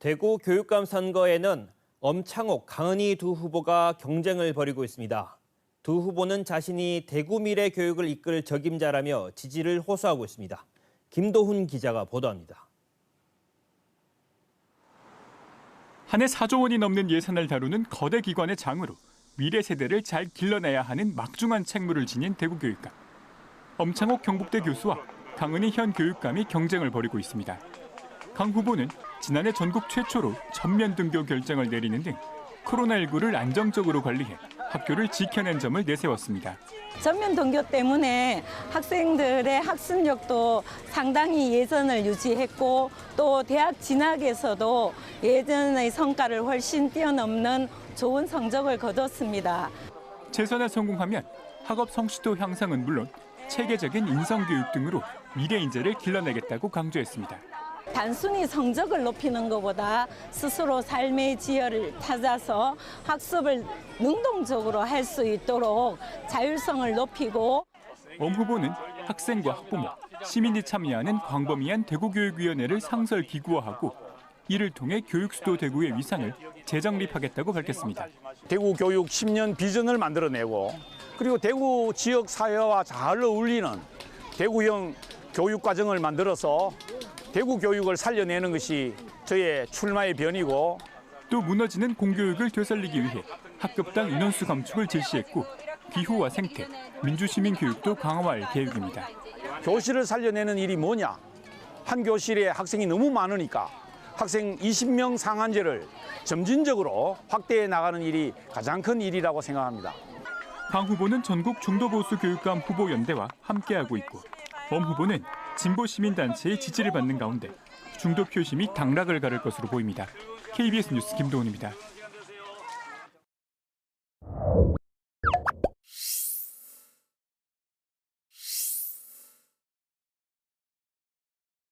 대구 교육감 선거에는 엄창옥, 강은희 두 후보가 경쟁을 벌이고 있습니다. 두 후보는 자신이 대구 미래 교육을 이끌 적임자라며 지지를 호소하고 있습니다. 김도훈 기자가 보도합니다. 한 해 4조 원이 넘는 예산을 다루는 거대 기관의 장으로 미래 세대를 잘 길러내야 하는 막중한 책무를 지닌 대구 교육감. 엄창옥 경북대 교수와 강은희 현 교육감이 경쟁을 벌이고 있습니다. 강 후보는 지난해 전국 최초로 전면 등교 결정을 내리는 등 코로나19를 안정적으로 관리해 학교를 지켜낸 점을 내세웠습니다. 전면 등교 때문에 학생들의 학습력도 상당히 예전을 유지했고 또 대학 진학에서도 예전의 성과를 훨씬 뛰어넘는 좋은 성적을 거뒀습니다. 재선에 성공하면 학업 성취도 향상은 물론 체계적인 인성교육 등으로 미래 인재를 길러내겠다고 강조했습니다. 단순히 성적을 높이는 것보다 스스로 삶의 지혜를 찾아서 학습을 능동적으로 할 수 있도록 자율성을 높이고 엄 후보는 학생과 학부모, 시민이 참여하는 광범위한 대구교육위원회를 상설 기구화하고 이를 통해 교육수도 대구의 위상을 재정립하겠다고 밝혔습니다. 대구 교육 10년 비전을 만들어내고 그리고 대구 지역 사회와 잘 어울리는 대구형 교육 과정을 만들어서 대구 교육을 살려내는 것이 저의 출마의 변이고 또 무너지는 공교육을 되살리기 위해 학급당 인원수 감축을 제시했고 기후와 생태, 민주시민 교육도 강화할 계획입니다. 교실을 살려내는 일이 뭐냐? 한 교실에 학생이 너무 많으니까 학생 20명 상한제를 점진적으로 확대해 나가는 일이 가장 큰 일이라고 생각합니다. 강 후보는 전국 중도보수 교육감 후보 연대와 함께하고 있고 엄 후보는 진보 시민단체의 지지를 받는 가운데 중도 표심이 당락을 가를 것으로 보입니다. KBS 뉴스 김도훈입니다.